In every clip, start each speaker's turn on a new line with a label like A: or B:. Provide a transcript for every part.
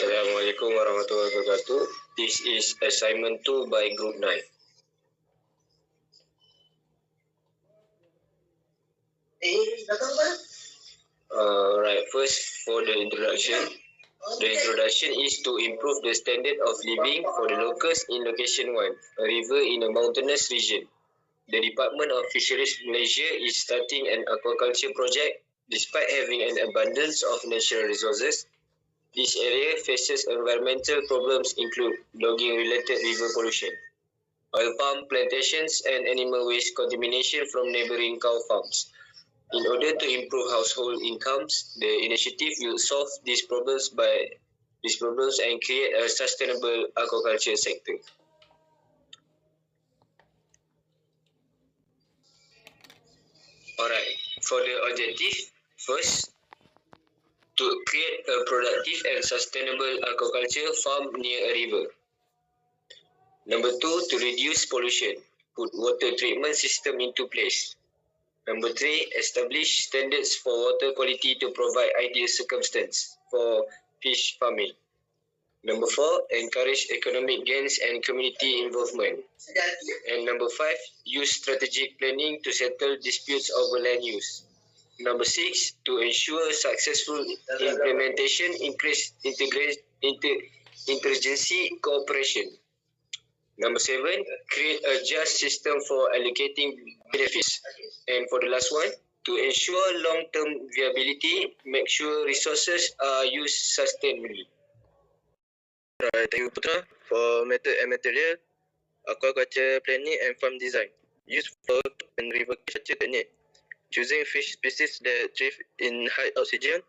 A: Assalamualaikum warahmatullahi wabarakatuh. This is assignment 2 by group 9. Uh, right, first for the introduction. The introduction is to improve the standard of living for the locals in location 1, a river in a mountainous region. The Department of Fisheries Malaysia is starting an aquaculture project despite having an abundance of natural resources. This area faces environmental problems include logging related river pollution, oil palm plantations and animal waste contamination from neighboring cow farms. In order to improve household incomes, the initiative will solve these problems by these problems and create a sustainable aquaculture sector. Alright, for the objective, first, to create a productive and sustainable aquaculture farm near a river. Number two, to reduce pollution, put water treatment system into place. Number three, establish standards for water quality to provide ideal circumstance for fish farming. Number four, encourage economic gains and community involvement. And number five, use strategic planning to settle disputes over land use. Number six, to ensure successful implementation, increase integrate inter, interagency cooperation. Number seven, create a just system for allocating benefits. And for the last one, to ensure long-term viability, make sure resources are used sustainably.
B: Uh, thank you, Putra, for method and material, aquaculture planning and farm design. Use flow and river culture technique. Choosing fish species that thrive in high oxygen,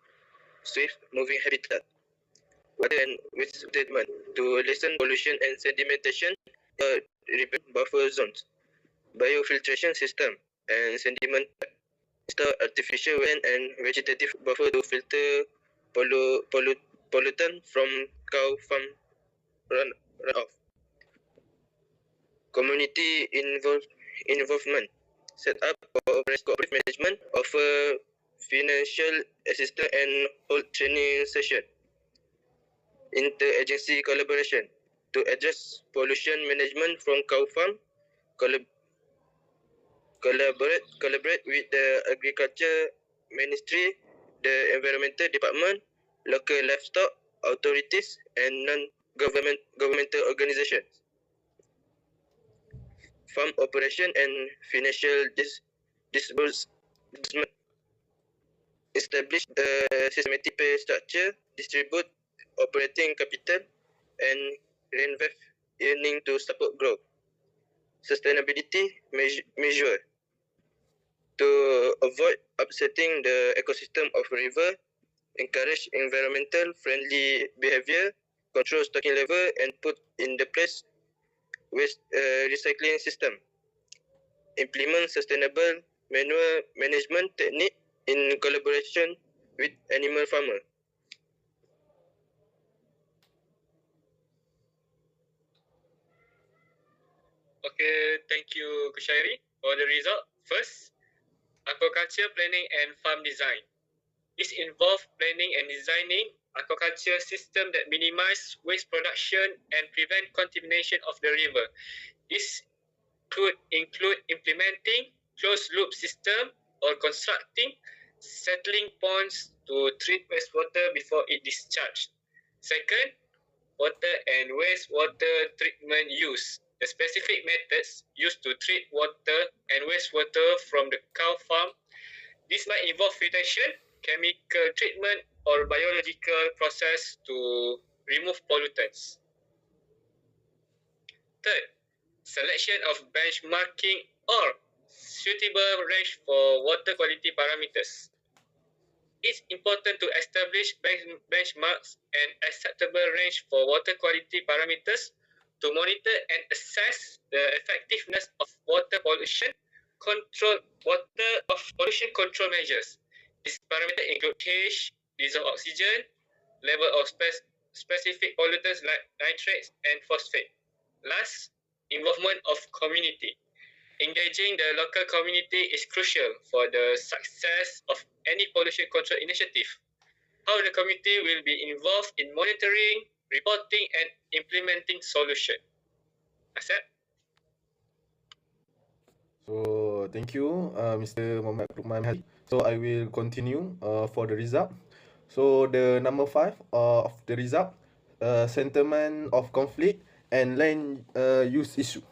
B: swift moving habitat. Water and waste treatment to lessen pollution and sedimentation uh, buffer zones. Biofiltration system and sediment install artificial wind and vegetative buffer to filter pollu, pollu, pollutant from cow farm run, run off. Community involve, involvement. Set up cooperative management, offer financial assistance and hold training session. Interagency collaboration to address pollution management from cow farm. Collab- collaborate collaborate with the agriculture ministry, the environmental department, local livestock authorities and non-government governmental organizations. Farm operation and financial dis- disbursement. Establish a systematic pay structure, distribute operating capital, and reinvest earning to support growth. Sustainability measure, measure to avoid upsetting the ecosystem of river, encourage environmental friendly behavior, control stocking level, and put in the place waste uh, recycling system. Implement sustainable manual management technique in collaboration with animal farmer.
C: Okay, thank you, Kushairi, for the result. First, aquaculture planning and farm design. This involves planning and designing aquaculture system that minimize waste production and prevent contamination of the river. This could include implementing closed loop system or constructing settling ponds to treat wastewater before it discharged. Second, water and wastewater treatment use. The specific methods used to treat water and wastewater from the cow farm. This might involve filtration, chemical treatment, or biological process to remove pollutants. Third, selection of benchmarking or suitable range for water quality parameters. It's important to establish bench- benchmarks and acceptable range for water quality parameters to monitor and assess the effectiveness of water pollution control water of pollution control measures. These parameters include pH, dissolved oxygen, level of spec- specific pollutants like nitrates and phosphate. Last, involvement of community. Engaging the local community is crucial for the success of any pollution control initiative.
D: how the community will be involved in monitoring, reporting, and implementing solution. Asad?
E: So thank you, uh, Mr. Muhammad Lukman Hadi. So I will continue uh, for the result. So the number five uh, of the result, uh, sentiment of conflict and land uh, use issue.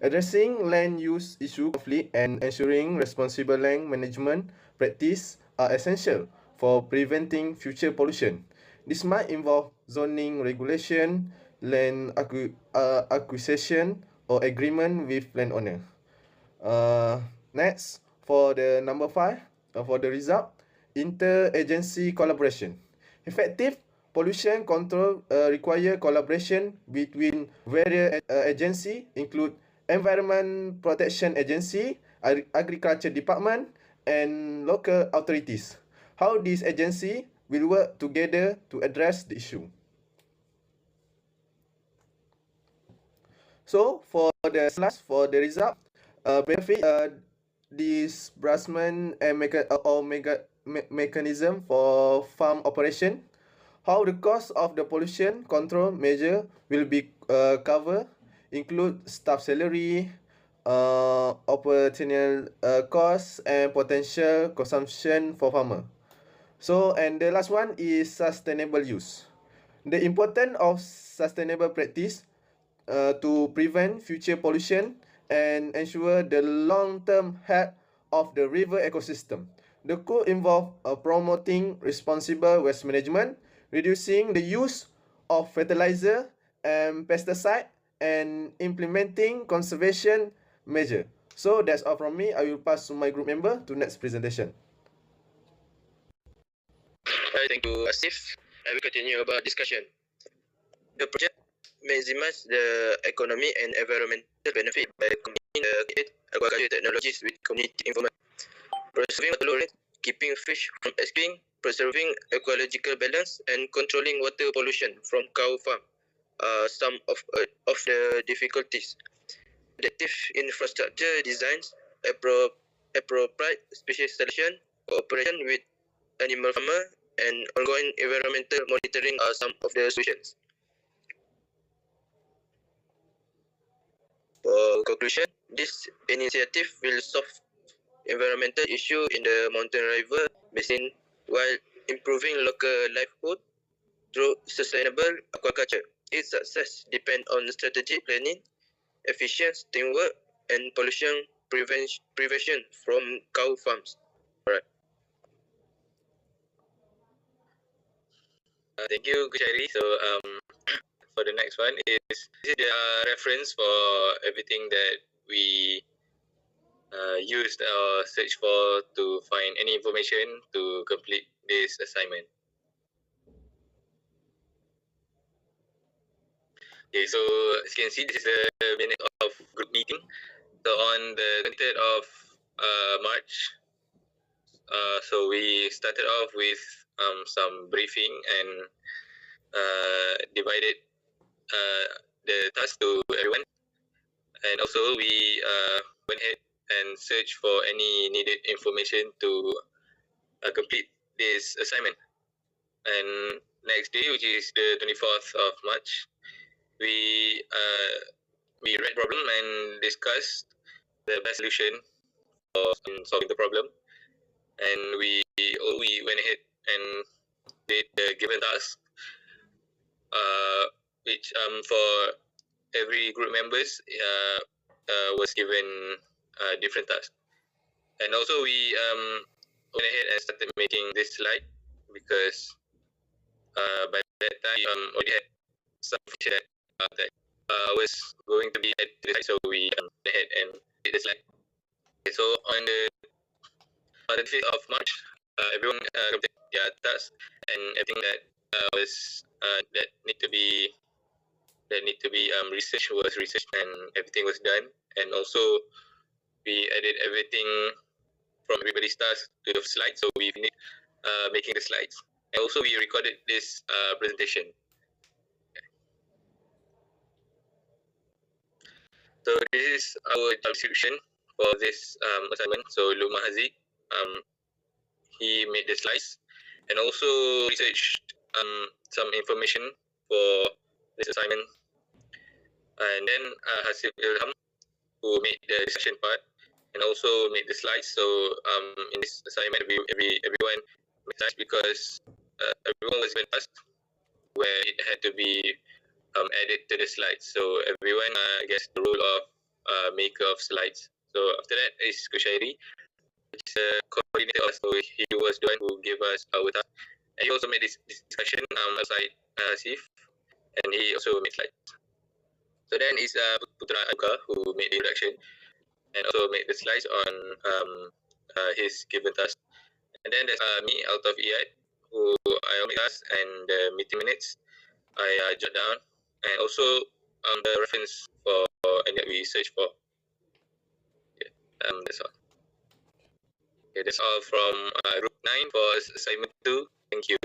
E: Addressing land use issue conflict and ensuring responsible land management practice are essential for preventing future pollution. This might involve zoning regulation, land acqu- uh, acquisition or agreement with landowner. Uh, next, for the number five, uh, for the result, interagency collaboration. Effective pollution control uh, require collaboration between various uh, agency include Environment Protection Agency, Ag- Agriculture Department, and local authorities. How these agency will work together to address the issue. So for the last for the result, uh, benefit uh, disbursement and mecha- uh, or mega, me- mechanism for farm operation. How the cost of the pollution control measure will be uh, covered include staff salary, uh, operational uh, costs and potential consumption for farmer. So and the last one is sustainable use. The importance of sustainable practice uh, to prevent future pollution and ensure the long-term health of the river ecosystem. The could involve uh, promoting responsible waste management, reducing the use of fertilizer and pesticide, and implementing conservation measure. So that's all from me. I will pass to my group member to next presentation.
B: Hi, thank you, Asif. I will continue about discussion. The project maximize the economy and environmental benefit by combining the aquaculture technologies with community involvement. Preserving water keeping fish from escaping, preserving ecological balance, and controlling water pollution from cow farm are some of, uh, of the difficulties. Adaptive infrastructure designs, appro- appropriate species selection, cooperation with animal farmer, and ongoing environmental monitoring are some of the solutions. For conclusion, this initiative will solve environmental issue in the mountain river basin while improving local livelihood through sustainable aquaculture. Its success depends on strategic planning, efficient teamwork, and pollution prevention, from cow farms.
D: Uh, thank you, Kushairi. So, um, for the next one is this is the reference for everything that we uh, used or search for to find any information to complete this assignment. Okay, so as you can see, this is the minute of group meeting. So on the 23rd of uh, March, uh, so we started off with um, some briefing and uh, divided uh, the task to everyone. And also we uh, went ahead and searched for any needed information to uh, complete this assignment. And next day, which is the 24th of March, we uh, we read problem and discussed the best solution for solving the problem. And we we went ahead and did the given task, uh, which um for every group members uh, uh was given uh, different tasks, and also we um went ahead and started making this slide because uh by that time um already had some feature that, uh, that uh, was going to be to the slide, so we um, went ahead and did the slide. Okay, so on the on the 5th of March, uh, everyone completed their task and everything that was that need to be that need to be um, was researched and everything was done and also we added everything from everybody's task to the slides. so we finished uh, making the slides and also we recorded this uh, presentation so this is our job description for this um, assignment so Luma Haziq um, he made the slides and also researched um, some information for this assignment. And then uh, Hasib Ilham, who made the discussion part and also made the slides. So um, in this assignment, every, every everyone made slides because uh, everyone was given task where it had to be um, added to the slides. So everyone uh, gets the role of uh, maker of slides. So after that is Kushairi, which is a coordinator. So he was the one who gave us our task. And he also made this, discussion um, aside uh, Sif, and he also made slides. So then is uh, Putra Anuka who made the introduction and also made the slides on um, uh, his given task. And then there's uh, me out of EI who I make task and the meeting minutes I uh, jot down and also um, the reference for any that we search for. Yeah, um, that's all. Okay, that's all from uh, group 9 for assignment 2. Thank you.